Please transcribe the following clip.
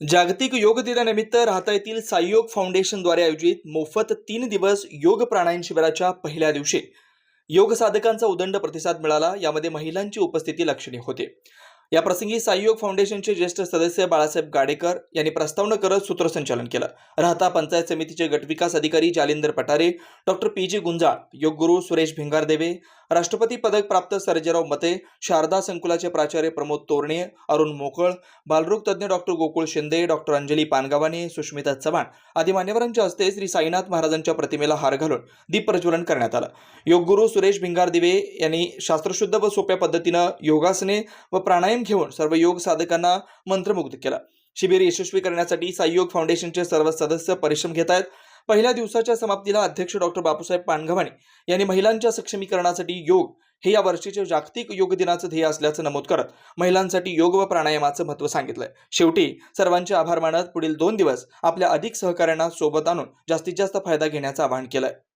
जागतिक योग दिनानिमित्त राहता येथील साईयोग फाउंडेशनद्वारे आयोजित मोफत तीन दिवस योग प्राणायाम शिबिराच्या पहिल्या दिवशी. योग साधकांचा उदंड प्रतिसाद मिळाला यामध्ये महिलांची उपस्थिती लक्षणीय होते. या प्रसंगी साईयोग फाउंडेशनचे ज्येष्ठ सदस्य बाळासाहेब गाडेकर यांनी प्रस्तावना करत सूत्रसंचालन केलं. राहता पंचायत समितीचे गटविकास अधिकारी Jalindar Pathare doctor P G Gunjal योगगुरू Suresh Bhingardeve राष्ट्रपती पदक प्राप्त सर्जेराव मते शारदा संकुलाचे प्राचार्य प्रमोद तोरणे अरुण मोकळ बालरोग तज्ज्ञ डॉक्टर गोकुळ शिंदे डॉक्टर अंजली पानगावाने सुष्मिता चव्हाण आदी मान्यवरांच्या हस्ते श्री साईनाथ महाराजांच्या प्रतिमेला हार घालून दीप प्रज्वलन करण्यात आलं. योगगुरू सुरेश भिंगार दिवे यांनी शास्त्रशुद्ध व सोप्या पद्धतीनं योगासने व प्राणायाम घेऊन सर्व योग साधकांना मंत्रमुग्ध केलं. शिबिर यशस्वी करण्यासाठी साईयोग फाउंडेशनचे सर्व सदस्य परिश्रम घेत आहेत. पहिल्या दिवसाच्या समाप्तीला अध्यक्ष डॉक्टर बापूसाहेब पानगव्हाणे यांनी महिलांच्या सक्षमीकरणासाठी योग हे या वर्षीचे जागतिक योग दिनाचं ध्येय असल्याचं नमूद करत महिलांसाठी योग व प्राणायामाचं महत्त्व सांगितलंय. शेवटी सर्वांचे आभार मानत पुढील दोन दिवस आपल्या अधिक सहकाऱ्यांना सोबत आणून जास्तीत जास्त फायदा घेण्याचं आवाहन केलंय.